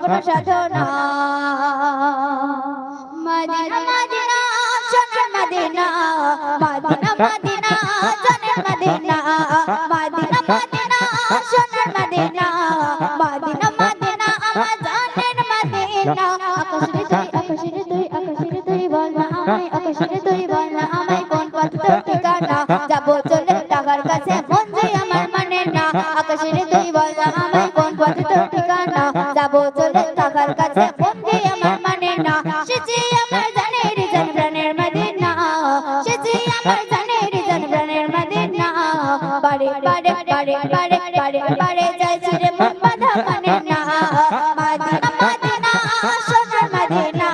সাধনা মদিনা মদিনা সোনার মদিনা। মদিনা মদিনা সোনার মদিনা। মদিনা মদিনা সোনার মদিনা। মদিনা মদিনা আমার মদিনা। আকাশের তুই আকাশের তুই আকাশের তুই বল না আমায়। আকাশের তুই বল না আমায় কোন পথ তোর ঠিকানা? যাব চলে টাকার কাছে মন যে আমার মানে না। আকাশের তুই বল না আমায় কোন পথ তোর ঠিকানা? যাব চলে টাকার কাছে মন যে আমার মানে না সে যে আমার জানের জন প্রাণের মদিনা সে যে আমার জানের জন প্রাণের মদিনা বাড়ি বাড়ি বাড়ি বাড়ি বাড়ি বাড়ি যায় রে মন বাধা মানে না মদিনা মদিনা সোনার মদিনা মদিনা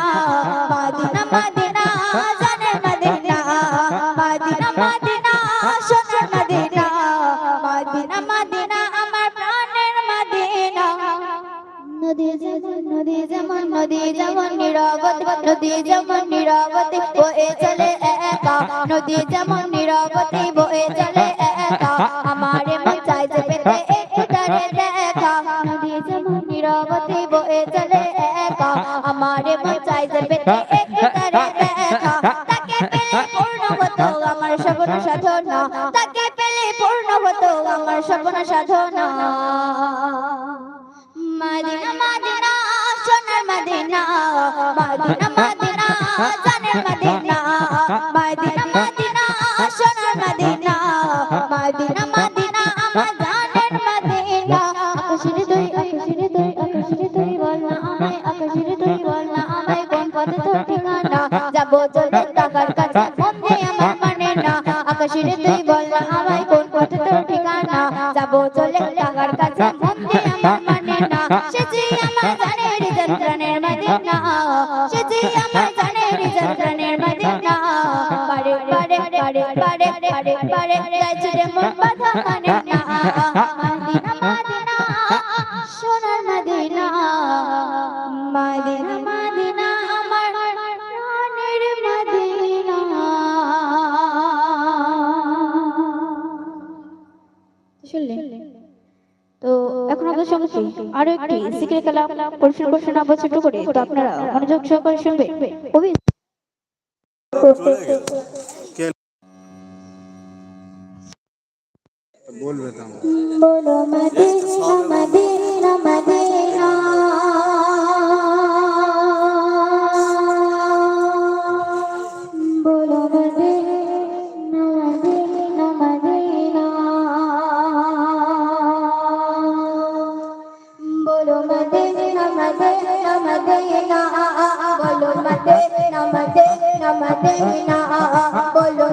নদী যেমন নদী যেমন নদী নদী যেমন নীরবতী বয়ে চলে একা নদী যেমন নীরবতী বয়ে চলে একা আমারে মন চাইছে পেতে একটারে দেখা নদী যেমন নীরবতী বয়ে চলে একা আমারে মন চাইছে পেতে একটারে দেখা তাকে পেলে পূর্ণ হতো আমার সপন সাধনা তাকে পেলে পূর্ণ হতো আমার সপন সাধনা মদিনা মদিনা সোনার মদিনা মদিনা জানের মদিনা মদিনা মদিনা সোনার মদিনা মদিনা মদিনা, আমার জানের মদিনা। আকাশের তুই আকাশের তুই আকাশের তুই বল না আমায় আকাশের তুই বল না আমায় কোন পথে তোর ঠিকানা? যাব চলে টাকার কাছে, মন যে আমার মানে না। আকাশের তুই বল না আমায় সেজি আমার জানের যন্ত্রণের মদিনা সেজি আমার জানের যন্ত্রণের মদিনা পারে পারে পারে পারে পারে পারে যাচ্ছে মন বাধা মানে না মদিনা সঙ্গে আরও একটি জিকির কালাম পরিশোধ করছেন আবার ছোট করে তো আপনারা মনোযোগ সহকারে শুনবে কবি বলবে তো বলো মদিনা মদিনা মদিনা বলো মদে না মদে না মদে না বলো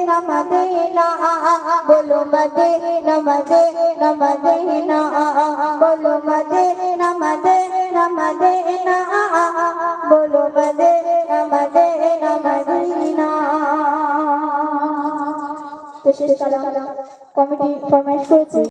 Madina Madina বলো মদিনা মদিনা মদিনা বলো মদিনা মদিনা মদিনা বলো মদিনা মদিনা মদিনা তো শেষ কমিটি ফরমাইশ করেছে।